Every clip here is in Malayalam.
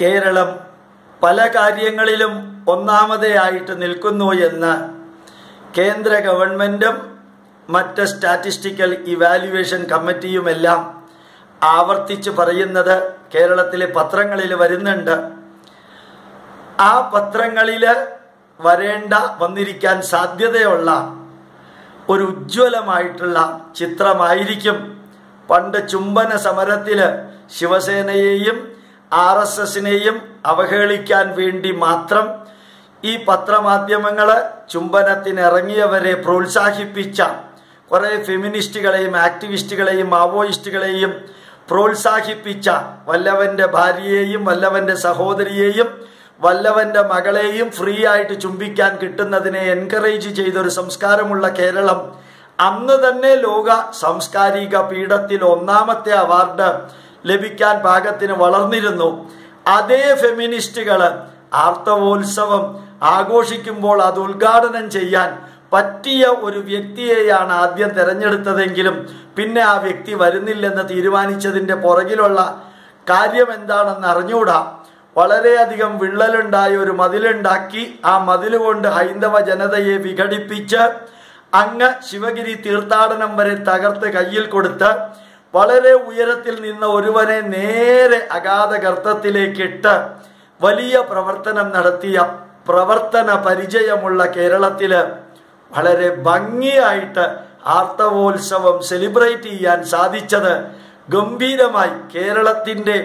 കേരളം പല കാര്യങ്ങളിലും ഒന്നാമതായിട്ട് നിൽക്കുന്നു എന്ന് കേന്ദ്ര ഗവൺമെന്റും മറ്റ് സ്റ്റാറ്റിസ്റ്റിക്കൽ ഇവാലുവേഷൻ കമ്മിറ്റിയുമെല്ലാം ആവർത്തിച്ച് പറയുന്നത് കേരളത്തിലെ പത്രങ്ങളിൽ വരുന്നുണ്ട്. ആ പത്രങ്ങളിൽ വരേണ്ട വന്നിരിക്കാൻ സാധ്യതയുള്ള ഒരു ഉജ്ജ്വലമായിട്ടുള്ള ചിത്രമായിരിക്കും. പണ്ട് ചുംബന സമരത്തിൽ ശിവസേനയെയും ആർ എസ് എസിനെയും അവഹേളിക്കാൻ വേണ്ടി മാത്രം ഈ പത്രമാധ്യമങ്ങൾ ചുംബനത്തിനിറങ്ങിയവരെ പ്രോത്സാഹിപ്പിച്ച കുറേ ഫെമിനിസ്റ്റുകളെയും ആക്ടിവിസ്റ്റുകളെയും മാവോയിസ്റ്റുകളെയും പ്രോത്സാഹിപ്പിച്ച വല്ലവന്റെ ഭാര്യയെയും വല്ലവന്റെ സഹോദരിയെയും വല്ലവന്റെ മകളെയും ഫ്രീ ആയിട്ട് ചുംബിക്കാൻ കിട്ടുന്നതിനെ എൻകറേജ് ചെയ്ത ഒരു സംസ്കാരമുള്ള കേരളം. അന്ന് തന്നെ ലോക സാംസ്കാരിക പീഠത്തിൽ ഒന്നാമത്തെ അവാർഡ് ലഭിക്കാൻ പാകത്തിന് വളർന്നിരുന്നു. അതേ ഫെമിനിസ്റ്റുകൾ ആർത്തവോത്സവം ആഘോഷിക്കുമ്പോൾ അത് ഉദ്ഘാടനം ചെയ്യാൻ പറ്റിയ ഒരു വ്യക്തിയെയാണ് ആദ്യം തിരഞ്ഞെടുത്തതെങ്കിലും പിന്നെ ആ വ്യക്തി വരുന്നില്ലെന്ന് തീരുമാനിച്ചതിന്റെ പുറകിലുള്ള കാര്യം എന്താണെന്ന് അറിഞ്ഞുകൂടാ. വളരെയധികം വിള്ളലുണ്ടായ ഒരു മതിലുണ്ടാക്കി ആ മതിൽ കൊണ്ട് ഹൈന്ദവ ജനതയെ വിഘടിപ്പിച്ച് അങ്ങ് ശിവഗിരി തീർത്ഥാടനം വരെ തകർത്ത് കയ്യിൽ കൊടുത്ത് വളരെ ഉയരത്തിൽ നിന്ന ഒരുവനെ നേരെ അഗാധ ഗർത്തത്തിലേക്കിട്ട് വലിയ പ്രവർത്തനം നടത്തിയ പ്രവർത്തന പരിചയമുള്ള കേരളത്തിൽ വളരെ ഭംഗിയായിട്ട് ആർത്തവോത്സവം സെലിബ്രേറ്റ് ചെയ്യാൻ സാധിച്ചത് ഗംഭീരമായി കേരളത്തിന്റെ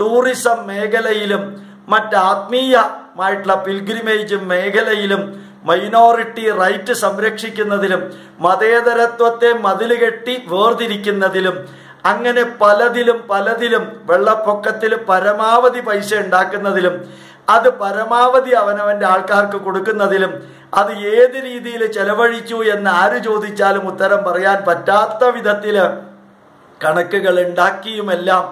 ടൂറിസം മേഖലയിലും മറ്റ് ആത്മീയമായിട്ടുള്ള പിൽഗ്രിമേജ് മേഖലയിലും മൈനോറിറ്റി റൈറ്റ് സംരക്ഷിക്കുന്നതിലും മതേതരത്വത്തെ മതിലുകെട്ടി വേർതിരിക്കുന്നതിലും അങ്ങനെ പലതിലും പലതിലും വെള്ളപ്പൊക്കത്തിൽ പരമാവധി പൈസ ഉണ്ടാക്കുന്നതിലും അത് പരമാവധി അവനവന്റെ ആൾക്കാർക്ക് കൊടുക്കുന്നതിലും അത് ഏത് രീതിയിൽ ചെലവഴിച്ചു എന്ന് ആര് ചോദിച്ചാലും ഉത്തരം പറയാൻ പറ്റാത്ത വിധത്തിൽ കണക്കുകൾ ഉണ്ടാക്കിയുമെല്ലാം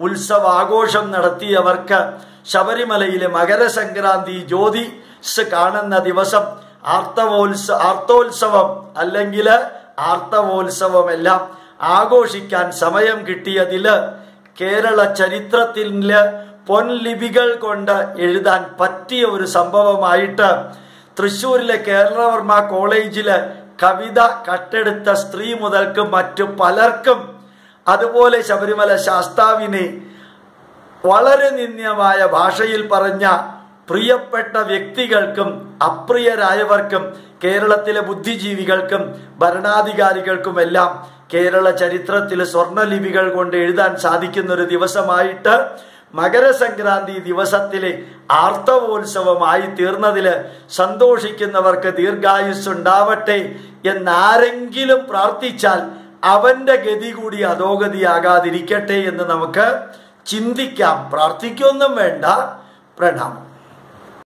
ഉത്സവാഘോഷം നടത്തിയവർക്ക് ശബരിമലയിലെ മകരസംക്രാന്തി ജ്യോതിസ് കാണുന്ന ദിവസം ആർത്തവോത്സ ആർത്തോത്സവം അല്ലെങ്കിൽ ആർത്തവോത്സവമെല്ലാം ആഘോഷിക്കാൻ സമയം കിട്ടിയതിൽ കേരള ചരിത്രത്തിൽ പൊൻലിപികൾ കൊണ്ട് എഴുതാൻ പറ്റിയ ഒരു സംഭവമായിട്ട് തൃശ്ശൂരിലെ കേരളവർമ്മ കോളേജിലെ കവിത കട്ടെടുത്ത സ്ത്രീ മുതൽക്ക് മറ്റു പലർക്കും അതുപോലെ ശബരിമല ശാസ്താവിനെ വളരെ നിന്ദ്യമായ ഭാഷയിൽ പറഞ്ഞ പ്രിയപ്പെട്ട വ്യക്തികൾക്കും അപ്രിയരായവർക്കും കേരളത്തിലെ ബുദ്ധിജീവികൾക്കും ഭരണാധികാരികൾക്കുമെല്ലാം കേരള ചരിത്രത്തിൽ സ്വർണലിപികൾ കൊണ്ട് എഴുതാൻ സാധിക്കുന്ന ഒരു ദിവസമായിട്ട് മകരസംക്രാന്തി ദിവസത്തിലെ ആർത്തവോത്സവമായി തീർന്നതിൽ സന്തോഷിക്കുന്നവർക്ക് ദീർഘായുസ് ഉണ്ടാവട്ടെ എന്നാരെങ്കിലും പ്രാർത്ഥിച്ചാൽ അവന്റെ ഗതി കൂടി അധോഗതിയാകാതിരിക്കട്ടെ എന്ന് നമുക്ക് ചിന്തിക്കാം. പ്രാർത്ഥിക്കൊന്നും വേണ്ട. പ്രണാമം.